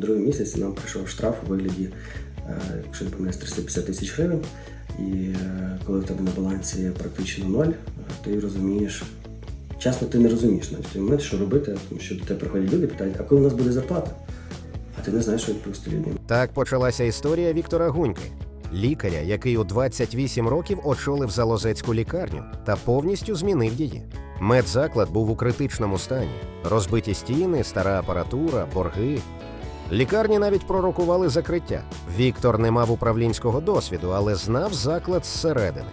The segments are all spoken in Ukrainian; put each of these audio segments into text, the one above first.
другий місяць нам прийшов штраф у вигляді, е, якщо не помиляюсь, 350 тисяч гривень. І е, коли в тебе на балансі практично ноль, е, ти розумієш, чесно, ти не розумієш навіть в той момент, що робити, тому що до тебе приходять люди, питають, а коли у нас буде зарплата? А ти не знаєш, що відповісти людям. Так почалася історія Віктора Гуньки, лікаря, який у 28 років очолив Залозецьку лікарню та повністю змінив її. Медзаклад був у критичному стані: розбиті стіни, стара апаратура, борги. Лікарні навіть пророкували закриття. Віктор не мав управлінського досвіду, але знав заклад зсередини.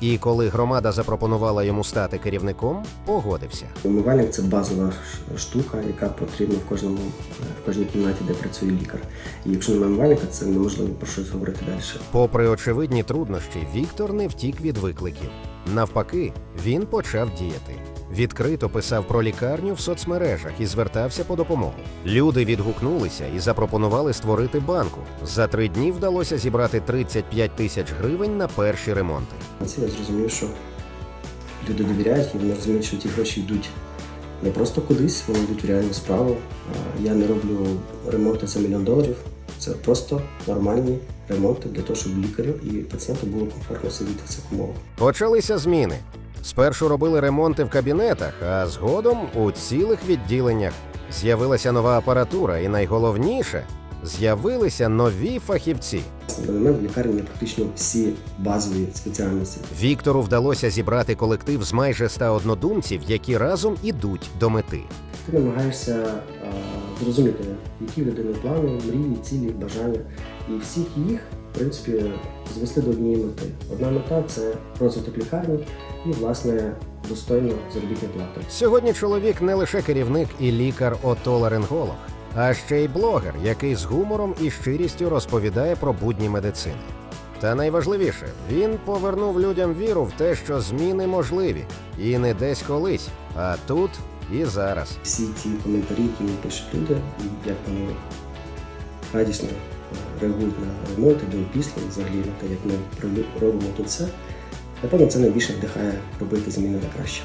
І коли громада запропонувала йому стати керівником, погодився. Умивальник це базова штука, яка потрібна в кожному в кожній кімнаті, де працює лікар. І якщо немає умивальника, це неможливо про щось говорити далі. Попри очевидні труднощі, Віктор не втік від викликів. Навпаки, він почав діяти. Відкрито писав про лікарню в соцмережах і звертався по допомогу. Люди відгукнулися і запропонували створити банку. За три дні вдалося зібрати 35 тисяч гривень на перші ремонти. Я зрозумів, що люди довіряють і вони розуміють, що ті гроші йдуть не просто кудись, вони йдуть в реальну справу. Я не роблю ремонти за мільйон доларів. Це просто нормальні ремонти для того, щоб лікарю і пацієнту було комфортно сидіти в цих умовах. Почалися зміни. Спершу робили ремонти в кабінетах, а згодом у цілих відділеннях. З'явилася нова апаратура, і найголовніше з'явилися нові фахівці. На момент в лікарні є практично всі базові спеціальності. Віктору вдалося зібрати колектив з майже ста однодумців, які разом ідуть до мети. Ти намагаєшся а, зрозуміти, які в людини плани, мрії, цілі, бажання, і всіх їх, в принципі, звести до однієї мети. Одна мета це розвиток лікарні і, власне, достойна заробітна плата. Сьогодні чоловік не лише керівник і лікар-отоларинголог, а ще й блогер, який з гумором і щирістю розповідає про будні медицини. Та найважливіше, він повернув людям віру в те, що зміни можливі, і не десь колись, а тут і зараз. Всі ті коментарі, які мені пишуть люди, як вони радісно реагують на ремонт, і після, взагалі на як ми робимо тут все, напевно, це найбільше вдихає робити зміни на краще.